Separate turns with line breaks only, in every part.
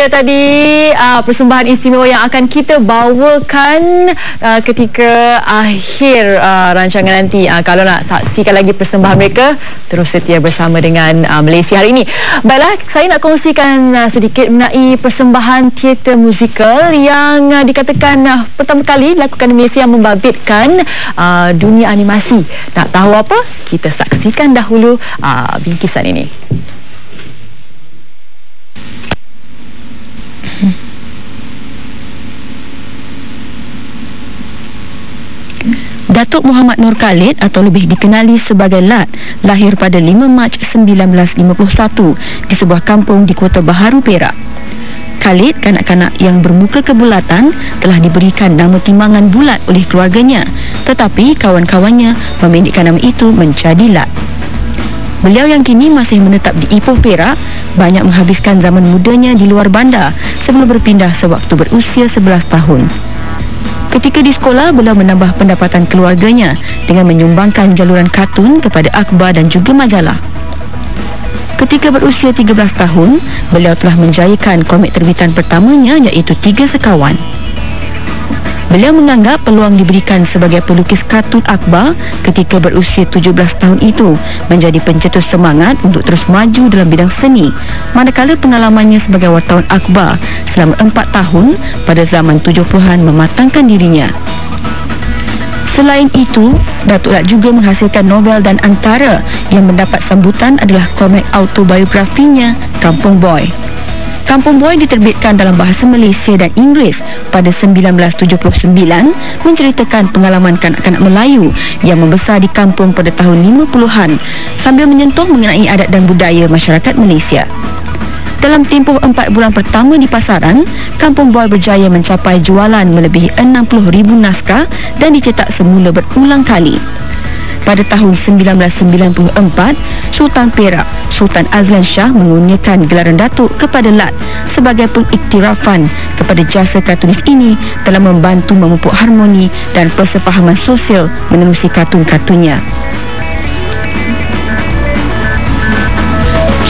Dia tadi uh, persembahan istimewa yang akan kita bawakan uh, ketika akhir uh, rancangan nanti. Uh, kalau nak saksikan lagi persembahan mereka, terus setia bersama dengan uh, Malaysia hari ini. Baiklah, saya nak kongsikan uh, sedikit mengenai persembahan teater musikal yang uh, dikatakan uh, pertama kali dilakukan di Malaysia yang membabitkan uh, dunia animasi. Nak tahu apa? Kita saksikan dahulu uh, bingkisan ini.
Datuk Muhammad Nur Khalid atau lebih dikenali sebagai Lat lahir pada 5 Mac 1951 di sebuah kampung di Kota Baharu Perak. Khalid, kanak-kanak yang bermuka kebulatan telah diberikan nama timbangan bulat oleh keluarganya tetapi kawan-kawannya memendekkan nama itu menjadi Lat. Beliau yang kini masih menetap di Ipoh Perak banyak menghabiskan zaman mudanya di luar bandar sebelum berpindah sewaktu berusia 11 tahun. Ketika di sekolah, beliau menambah pendapatan keluarganya dengan menyumbangkan jaluran kartun kepada akhbar dan juga majalah. Ketika berusia 13 tahun, beliau telah menjayakan komik terbitan pertamanya iaitu Tiga Sekawan. Beliau menganggap peluang diberikan sebagai pelukis kartun akhbar ketika berusia 17 tahun itu menjadi pencetus semangat untuk terus maju dalam bidang seni manakala pengalamannya sebagai wartawan akhbar selama 4 tahun pada zaman 70-an mematangkan dirinya. Selain itu, Datuk Lat juga menghasilkan novel dan antara yang mendapat sambutan adalah komik autobiografinya Kampung Boy. Kampung Boy diterbitkan dalam bahasa Malaysia dan Inggeris pada 1979 menceritakan pengalaman kanak-kanak Melayu yang membesar di kampung pada tahun 50-an sambil menyentuh mengenai adat dan budaya masyarakat Malaysia. Dalam tempoh empat bulan pertama di pasaran, Kampung Boy berjaya mencapai jualan melebihi 60,000 naskah dan dicetak semula berulang kali. Pada tahun 1994, Sultan Perak, Sultan Azlan Shah mengurniakan gelaran Datuk kepada Lat sebagai pengiktirafan kepada jasa kartunis ini dalam membantu memupuk harmoni dan persefahaman sosial menerusi kartun-kartunnya.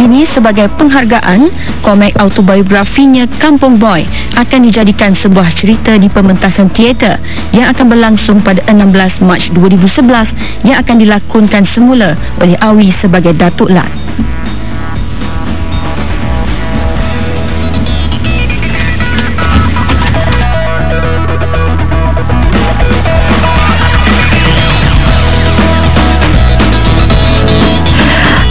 Kini sebagai penghargaan, komik autobiografinya Kampung Boy akan dijadikan sebuah cerita di pementasan teater yang akan berlangsung pada 16 Mac 2011 yang akan dilakonkan semula oleh Awi sebagai Datuk Lat.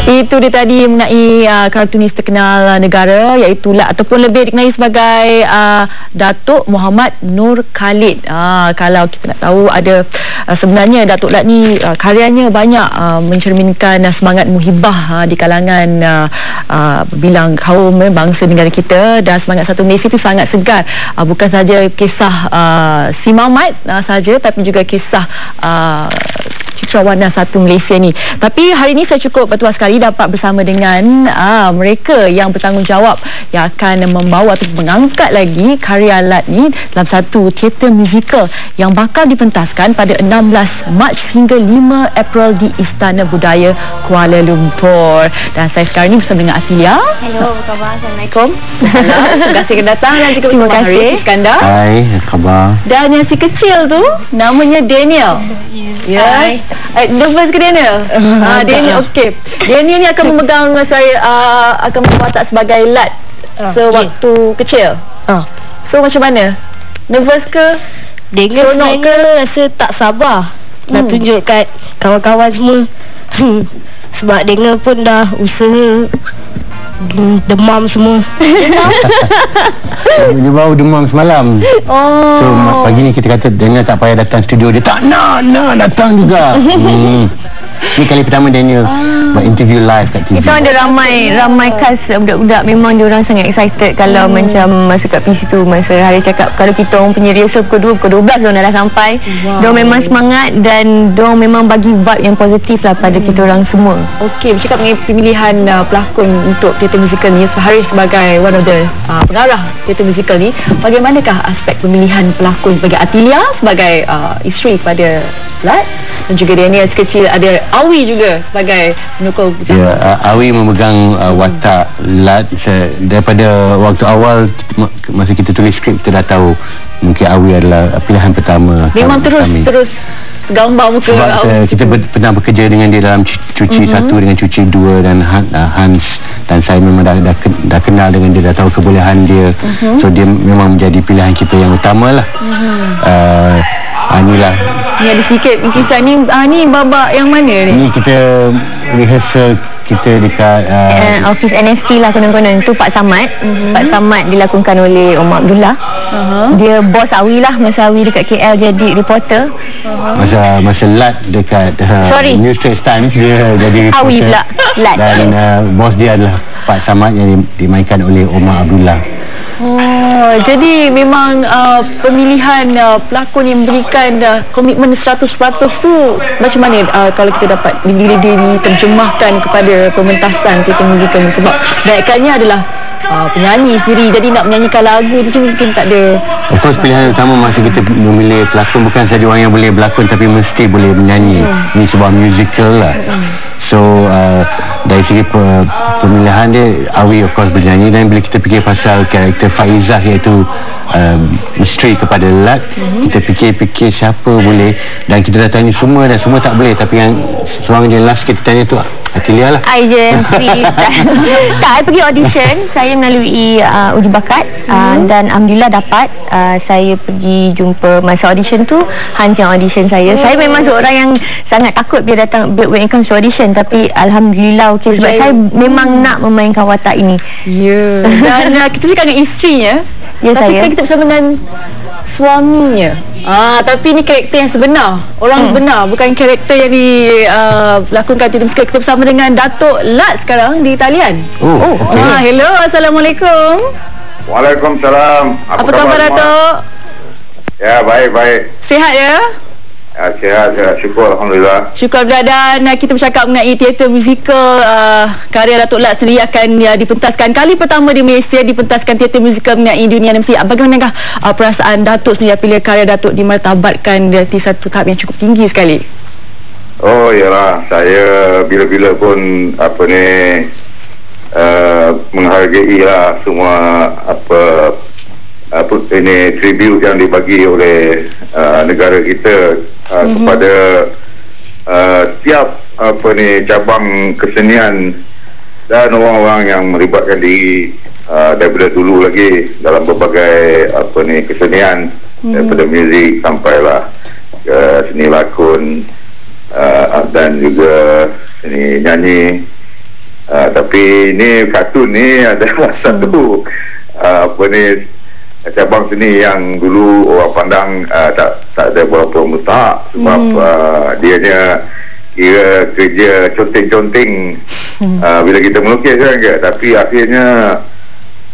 Itu dia tadi mengenai uh, kartunis terkenal uh, negara iaitu lah ataupun lebih dikenali sebagai uh, Datuk Muhammad Nur Khalid. Uh, kalau kita nak tahu ada uh, sebenarnya Datuk Lat ni uh, karyanya banyak uh, mencerminkan uh, semangat muhibah uh, di kalangan uh, uh, bilang kaum uh, bangsa negara kita dan semangat satu Malaysia itu sangat segar. Uh, bukan saja kisah uh, si Mamat uh, saja tapi juga kisah uh, citra warna satu Malaysia ni. Tapi hari ini saya cukup bertuah sekali dapat bersama dengan uh, mereka yang bertanggungjawab yang akan membawa atau mengangkat lagi karya Lat ni dalam satu teater musikal yang bakal dipentaskan pada 16 Mac hingga 5 April di Istana Budaya Kuala Lumpur. Dan saya sekarang ni bersama dengan Asilia.
Hello, apa khabar? Assalamualaikum.
Hello, terima kasih kerana datang dan juga
Terima
bersama
kasih.
Iskandar.
Hai, apa khabar?
Dan yang si kecil tu namanya Daniel. Ya.
Hai.
Eh, nervous ke Daniel? Ah, Daniel okey. Daniel ni akan memegang saya uh, akan berwatak sebagai lat
Ah,
sewaktu kecil.
Ah.
So macam mana? Nervous ke?
Dengan
Seronok
sebenarnya rasa tak sabar nak
Hmm.
tunjuk kat kawan-kawan semua. Sebab Dengar pun dah usaha demam semua.
Dia baru demam semalam.
Oh.
So, pagi ni kita kata Daniel tak payah datang studio. Dia tak nak, nak datang juga. hmm. Ni kali pertama Daniel buat interview live kat TV.
Kita ada ramai ramai kas budak-budak memang dia orang sangat excited kalau hmm. macam masa kat PC tu masa hari cakap kalau kita orang punya rehearsal pukul 2 pukul 12 dia dah sampai.
Wow.
Dia memang semangat dan dia memang bagi vibe yang positif lah pada kita orang semua.
Okey, bercakap mengenai pemilihan uh, pelakon untuk teater musikal ni Haris sebagai one of the uh, pengarah teater musikal ni bagaimanakah aspek pemilihan pelakon sebagai Atilia sebagai uh, isteri kepada Lat dan juga Daniel sekecil ada Awi juga sebagai penyokong
Ya, uh, Awi memegang uh, watak Lat. Saya, daripada waktu awal ma- masa kita tulis skrip kita dah tahu mungkin Awi adalah pilihan pertama
Memang terus
kami.
terus gambar muka
sebab
Awi.
uh, kita ber, pernah bekerja dengan dia dalam cu- cuci
Mhm.
satu dengan cuci dua dan uh, Hans dan saya memang dah, dah, dah kenal dengan dia dah tahu kebolehan dia.
Mhm.
so dia memang menjadi pilihan kita yang utama lah. Uh, uh, inilah
Ni ada sikit kisah ni ah, ni babak yang mana ni?
ni kita rehearsal kita dekat uh,
Uh, office NST lah konon-konon tu Pak Samad
Mhm.
Pak Samad dilakonkan oleh Omar Abdullah
Aha.
Dia bos Awi lah Masa Awi dekat KL jadi reporter
masa masa Lat dekat uh,
Sorry.
New Straits Times dia jadi
Awi
reporter.
pula. Lat.
dan uh, bos dia adalah Pak Samad yang di- dimainkan oleh Omar Abdullah
Oh, jadi memang uh, pemilihan uh, pelakon yang memberikan uh, komitmen 100% tu macam mana uh, kalau kita dapat bila dia diterjemahkan kepada pementasan kita musikal ni sebab banyakkannya adalah uh, penyanyi sendiri. Jadi nak menyanyikan lagu tu mungkin tak ada.
Of course pilihan utama masa kita memilih pelakon. Bukan saja orang yang boleh berlakon tapi mesti boleh menyanyi. Ini sebuah musical lah. So uh, dari segi pe, pemilihan dia Awi of course bernyanyi dan bila kita fikir pasal karakter Faizah iaitu um, misteri kepada Lat kita fikir-fikir siapa boleh. Dan kita dah tanya semua dan semua tak boleh. Tapi yang seorang je last kita tanya tu Atilia lah.
I je Tak, I pergi audition. Saya melalui uh, uji bakat. Uh, Dan Alhamdulillah dapat. Uh, Saya pergi jumpa Masa audition tu. Hans yang audition saya. Saya memang seorang yang Sangat takut Bila datang When it comes to audition. Tapi Alhamdulillah okay, Sebab
Ya.
saya memang nak Memainkan watak ini.
Ya. Dan uh, kita cakap dengan isterinya.
Ya,
tapi
saya.
kan kita bersama dengan suaminya. Ah, tapi ni karakter yang sebenar. Orang
Hmm.
benar, bukan karakter yang di uh, lakonkan di musikal. Kita bersama dengan Datuk Lat sekarang di talian.
Oh, okey.
Ah, hello, assalamualaikum.
Waalaikumsalam.
Apa, Apa khabar
semua?
Datuk?
Ya, baik, baik.
Sihat ya?
Ya, sihat, sihat. Syukur, Alhamdulillah.
Syukur dan uh, kita bercakap mengenai teater musikal uh, karya Datuk Lat sendiri akan uh, dipentaskan kali pertama di Malaysia dipentaskan teater musikal mengenai dunia dan Mesti. Bagaimanakah uh, perasaan Datuk sendiri apabila karya Datuk dimartabatkan di satu tahap yang cukup tinggi sekali?
Oh, yalah. Saya bila-bila pun, apa ni, uh, menghargai lah semua, apa, apa ini, tribute yang dibagi oleh uh, negara kita uh,
Mhm.
kepada uh, setiap, apa ni, cabang kesenian dan orang-orang yang melibatkan diri uh, daripada dulu lagi dalam berbagai apa ni kesenian
Hmm.
daripada muzik sampailah ke seni lakon uh, dan juga seni nyanyi uh, tapi ni kartun ni adalah satu uh, apa ni cabang seni yang dulu orang pandang uh, tak tak ada berapa mustahak sebab
Hmm.
uh, dianya kira kerja conteng-conteng
Hmm.
uh, bila kita melukis kan ke tapi akhirnya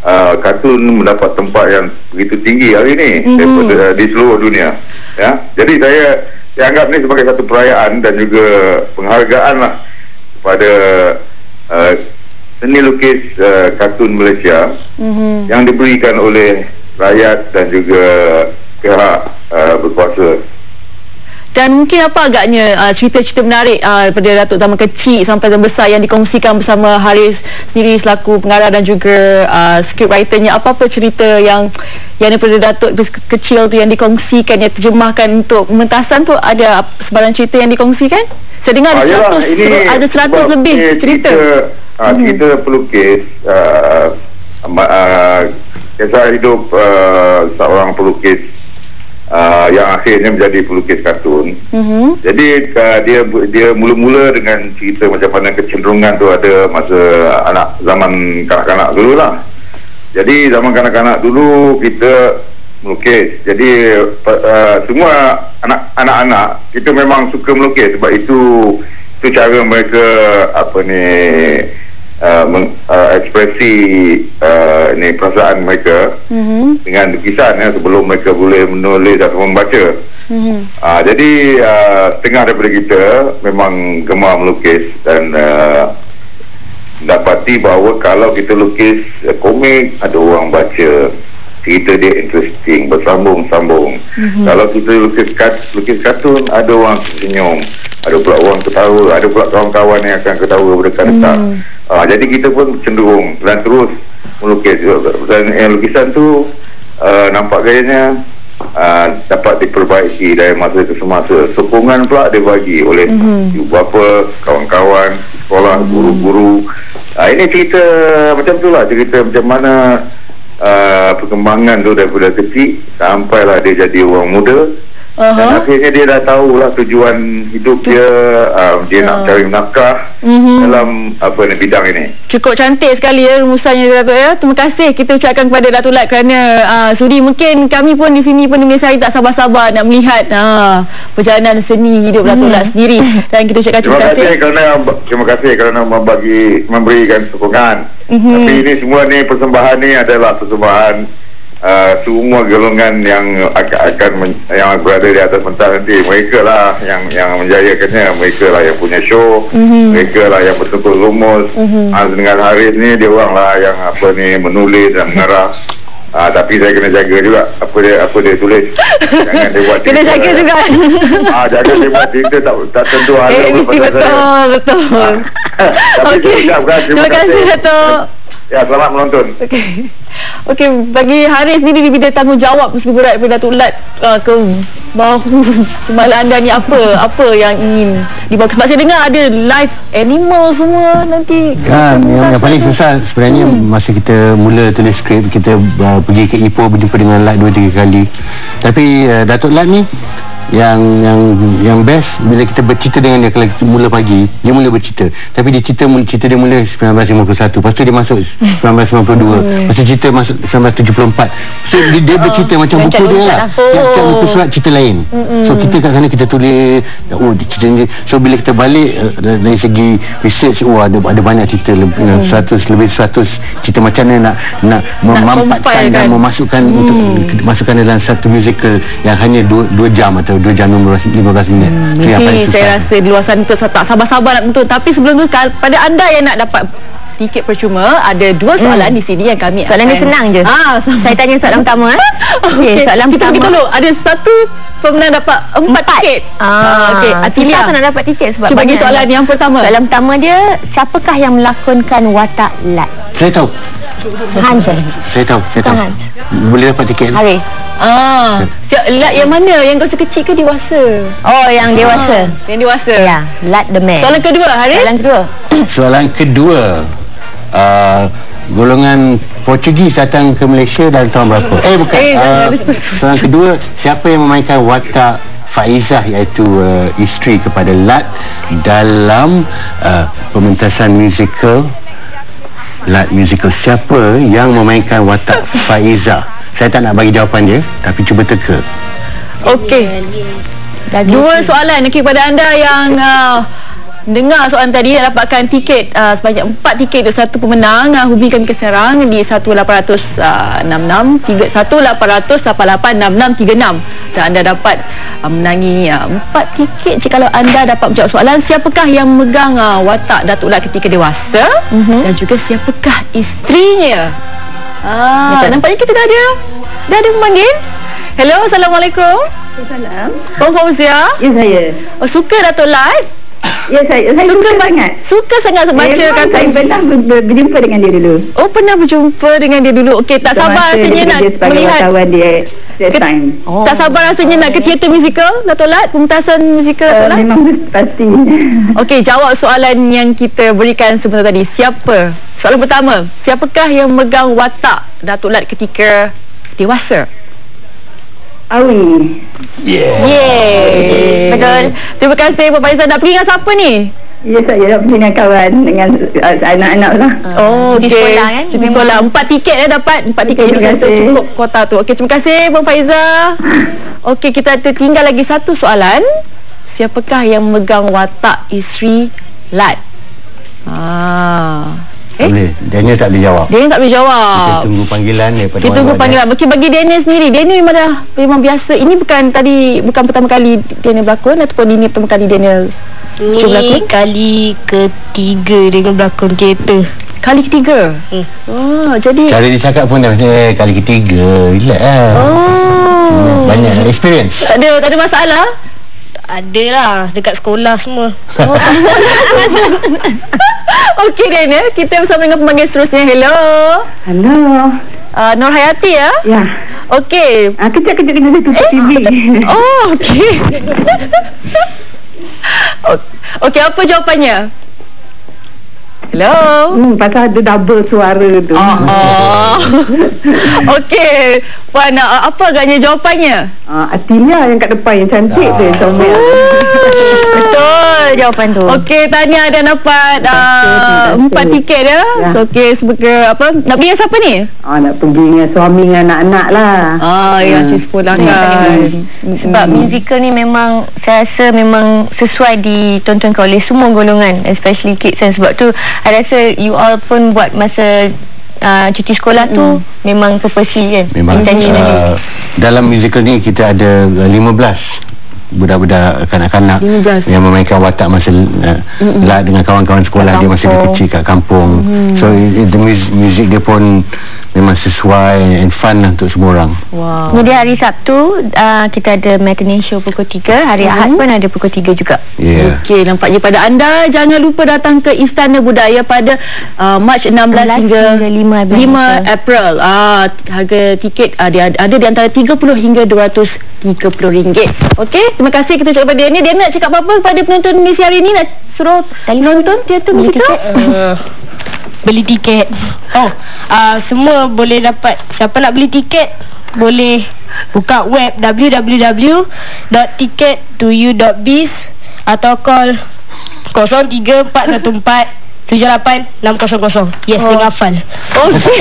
uh, kartun mendapat tempat yang begitu tinggi hari ni
Mhm.
daripada uh, di seluruh dunia ya jadi saya saya anggap ni sebagai satu perayaan dan juga penghargaan lah kepada uh, seni lukis uh, kartun Malaysia
Mm-hmm.
yang diberikan oleh rakyat dan juga pihak uh, berkuasa
Dan mungkin apa agaknya uh, cerita-cerita menarik uh, daripada Datuk zaman kecil sampai zaman besar yang dikongsikan bersama Haris sendiri selaku pengarah dan juga uh, scriptwriternya apa-apa cerita yang yang daripada Datuk ke- kecil tu yang dikongsikan yang terjemahkan untuk pementasan tu ada sebarang cerita yang dikongsikan? Saya dengar ada
yalah,
100 ada 100
sebab
lebih
ini
cerita.
uh, cerita pelukis uh, uh, kisah hidup uh, seorang pelukis uh, yang akhirnya menjadi pelukis kartun
Mhm.
jadi uh, dia dia mula-mula dengan cerita macam mana kecenderungan tu ada masa anak zaman kanak-kanak dulu lah. Jadi zaman kanak-kanak dulu kita melukis. Jadi uh, semua anak anak-anak kita memang suka melukis sebab itu itu cara mereka apa ni uh, meng, uh, ekspresi uh, ni perasaan mereka
Mhm.
dengan lukisan ya sebelum mereka boleh menulis atau membaca.
Mhm.
Ah, jadi uh, setengah daripada kita memang gemar melukis dan uh, dapati bahawa kalau kita lukis uh, komik ada orang baca cerita dia interesting bersambung-sambung mm-hmm. kalau kita lukis kat, lukis kartun ada orang senyum ada pula orang ketawa ada pula kawan-kawan yang akan ketawa berdekat-dekat mm. Uh, jadi kita pun cenderung dan terus melukis dan yang lukisan tu uh, nampak gayanya uh, dapat diperbaiki dari masa ke semasa. Sokongan pula dibagi oleh mm-hmm. bapa kawan-kawan sekolah mm-hmm. guru-guru. Uh, ini cerita macam tu lah. Cerita macam mana uh, perkembangan tu daripada kecil sampailah dia jadi orang muda Uh-huh. Dan akhirnya dia dah tahu lah tujuan hidup dia uh, Dia uh. nak cari nafkah uh-huh. Dalam apa ni bidang ini
Cukup cantik sekali ya rumusannya Datuk ya Terima kasih kita ucapkan kepada Datuk Lat Kerana uh, sudi mungkin kami pun di sini pun Dengan saya tak sabar-sabar nak melihat uh, Perjalanan seni hidup Datuk uh-huh. Lat sendiri Dan kita ucapkan
terima, terima kasih kerana Terima kasih kerana membagi Memberikan sokongan uh-huh. Tapi ini semua ni persembahan ni adalah persembahan uh, semua golongan yang akan, akan men, yang berada di atas pentas nanti mereka lah yang yang menjayakannya mereka lah yang punya show mm-hmm. mereka lah yang betul-betul rumus mm-hmm. uh, dengan Haris ni dia orang lah yang apa ni menulis dan mengarah Ah, tapi saya kena jaga juga apa dia apa dia tulis. Jangan dia buat
kena jaga lah. juga.
Ah, jaga dia buat cerita tak tak tentu ada
eh, betul, betul, betul.
Ah, tapi okay. terima kasih.
Terima kasih, Datuk.
Ya, selamat menonton.
Okey. Okey, bagi Haris ni dia bidang tanggungjawab mesti berat pada Datuk Lat uh, ke bahu semalam anda ni apa? Apa yang ingin dibawa? Sebab saya dengar ada live animal semua nanti.
Kan, yang, yang paling susah sebenarnya hmm. masa kita mula tulis skrip, kita uh, pergi ke Ipoh berjumpa dengan Lat dua tiga kali. Tapi uh, Datuk Lat ni yang yang yang best bila kita bercerita dengan dia kalau kita mula pagi dia mula bercerita tapi dia cerita mula cerita dia mula 1951 lepas tu dia masuk 1992 hmm. lepas tu cerita masuk 1974 so dia, dia bercerita oh, macam buku dia lah tiap-tiap oh. buku surat cerita lain hmm. so kita kat sana kita tulis oh cerita ni so bila kita balik uh, dari segi research oh ada ada banyak cerita lebih hmm. 100 lebih 100 cerita macam mana nak nak, nak memampatkan dan memasukkan hmm. untuk masukkan dalam satu musical yang hanya 2 jam atau atau 2 jam 15 minit. Hmm,
mungkin saya rasa di luar sana tu tak sabar-sabar nak tonton. Tapi sebelum tu pada anda yang nak dapat tiket percuma ada dua hmm. soalan hmm. di sini yang kami
soalan ni senang je ah, saya tanya soalan pertama eh?
okay, okay. soalan kita pertama dulu ada satu pemenang dapat empat, empat. tiket
ah, ah okay. Atilia nak dapat tiket sebab
cuba bagi soalan yang pertama
soalan pertama dia siapakah yang melakonkan watak lat
saya tahu
Hans
saya tahu saya tahu Hans. boleh dapat tiket
Haris
Ah, lat yang mana? Yang kau kecil ke dewasa?
Oh, yang dewasa. Ah,
yang dewasa.
Ya, lat the man.
Soalan kedua, Haris?
Soalan kedua.
Soalan kedua. Uh, golongan Portugis datang ke Malaysia dalam tahun berapa? Eh, bukan. Eh, uh, soalan kedua, siapa yang memainkan watak Faizah iaitu uh, isteri kepada Lat dalam uh, pementasan musical Lat musical. Siapa yang memainkan watak Faizah saya tak nak bagi jawapan dia Tapi cuba teka.
Okey. Dua soalan. okay, kepada anda yang uh, Dengar soalan tadi Nak dapatkan tiket uh, Sebanyak empat tiket Untuk satu pemenang uh, Hubungi kami ke Serang Di 1866 1888-6636 Dan anda dapat uh, Menangi uh, empat tiket Jika kalau anda dapat menjawab soalan Siapakah yang megang uh, Watak Datuk Lat ketika dewasa uh-huh. Dan juga siapakah Isterinya Ah, ya, nampaknya kita dah ada dah ada pemanggil. Hello, Assalamualaikum.
Assalamualaikum.
Puan Fauzia?
Ya, saya.
Oh, suka Datuk Live?
Ya, saya. Saya suka, sangat.
Suka sangat baca
Memang
kata.
saya pernah ber, ber, berjumpa dengan dia dulu.
Oh, pernah berjumpa dengan dia dulu. Okey, tak sabar rasanya nak melihat.
Wartawan dia Ke, oh.
Tak sabar rasanya oh, nak ke teater musical, Datuk Lat? Pementasan musical, Datuk Lat?
Uh, memang pasti.
Okey, jawab soalan yang kita berikan sebentar tadi. Siapa? Soalan pertama. Siapakah yang megang watak Datuk Lat ketika dewasa?
Awi.
Yeah. Yeah. Betul. Terima kasih Pak Faizal. Nak pergi dengan siapa ni?
Ya saya nak pergi dengan kawan dengan uh, anak-anak lah.
Oh, okey. Di sekolah kan? Di sekolah. Empat tiket eh dapat. Empat tiket terima kasih. cukup kota tu. Okey, terima kasih Puan Faizal. Okey, kita tinggal lagi satu soalan. Siapakah yang memegang watak isteri Lat? Ah.
Eh? Boleh. Daniel tak boleh jawab.
Daniel tak boleh jawab.
Kita tunggu panggilan dia
pada Kita tunggu panggilan. Bagi bagi Daniel sendiri. Daniel memang dah memang biasa. Ini bukan tadi bukan pertama kali Daniel berlakon ataupun ini pertama kali Daniel
ini berlakon? kali ketiga Daniel berlakon kereta.
Kali ketiga.
Hmm.
Oh, jadi
Cara dia cakap pun dah macam eh, kali ketiga. Relax lah.
Oh.
Banyak experience.
Tak ada, tak ada masalah.
Ada lah dekat sekolah semua.
Oh. Okey Dan ya, kita bersama dengan pemanggil seterusnya. Hello.
Hello.
Uh, Nur Hayati ya.
Ya.
Okey.
Ah, kejap-kejap kena tutup TV.
Oh, okey. Okey, apa jawapannya? Hello.
Hmm, pasal ada double suara tu.
Oh, oh. okey. Puan, uh, apa agaknya jawapannya?
Ah, Atilia yang kat depan yang cantik tu yang comel.
Betul
jawapan tu.
Okey, Tania dah dapat uh, empat tiket ya.
Ya.
So, okey, sebagai apa? Nak pergi dengan siapa ni?
Ah, nak pergi dengan suami dengan anak-anak lah.
Ah, ya,
Hmm.
cik sekolah
Hmm.
kan.
Sebab musical ni memang saya rasa memang sesuai ditontonkan oleh semua golongan especially kids kan sebab tu rasa you all pun buat masa uh, cuti sekolah tu memang purposely kan
Memang uh, dalam musical ni kita ada uh, 15 budak-budak kanak-kanak yang memainkan watak masa uh, mm-hmm. lah dengan kawan-kawan sekolah
kampung.
dia masih dia kecil kat kampung mm. so it, it, the music music dia pun memang sesuai and fun lah untuk semua orang
wow.
kemudian hari Sabtu uh, kita ada matinee show pukul 3 hari mm -hmm. Ahad pun ada pukul 3 juga
yeah.
ok nampaknya pada anda jangan lupa datang ke Istana Budaya pada uh, March 16 hingga,
hingga 5 April,
5 April. Uh, harga tiket uh, ada, ada di antara 30 hingga 200 RM30. Okey, terima kasih kita cakap pada Diana. Dia nak cakap apa-apa kepada penonton misi hari ini? Nak suruh
Tali
nonton teater
kita?
Uh, eh, Beli tiket. Oh, uh, semua boleh dapat. Siapa nak beli tiket, boleh buka web www.tiket2u.biz atau call 03414 78600. Yes,
Oh.
dia hafal.
Okey.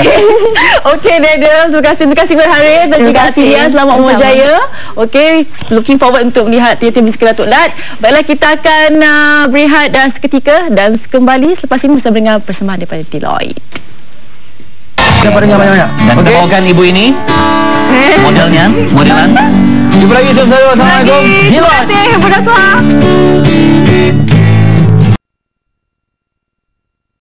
Okey Dada, terima kasih terima kasih berharif dan
Terima
juga
kasih.
Atia selamat umur jaya. Okey, looking forward untuk melihat teater musical Datuk Lat. Baiklah kita akan uh, berehat dan seketika dan kembali selepas ini bersama dengan persembahan daripada Deloitte.
Siapa dengar banyak-banyak Dan kita bawakan ibu ini Modelnya Modelan Jumpa lagi Assalamualaikum
Terima kasih, Budak Suha.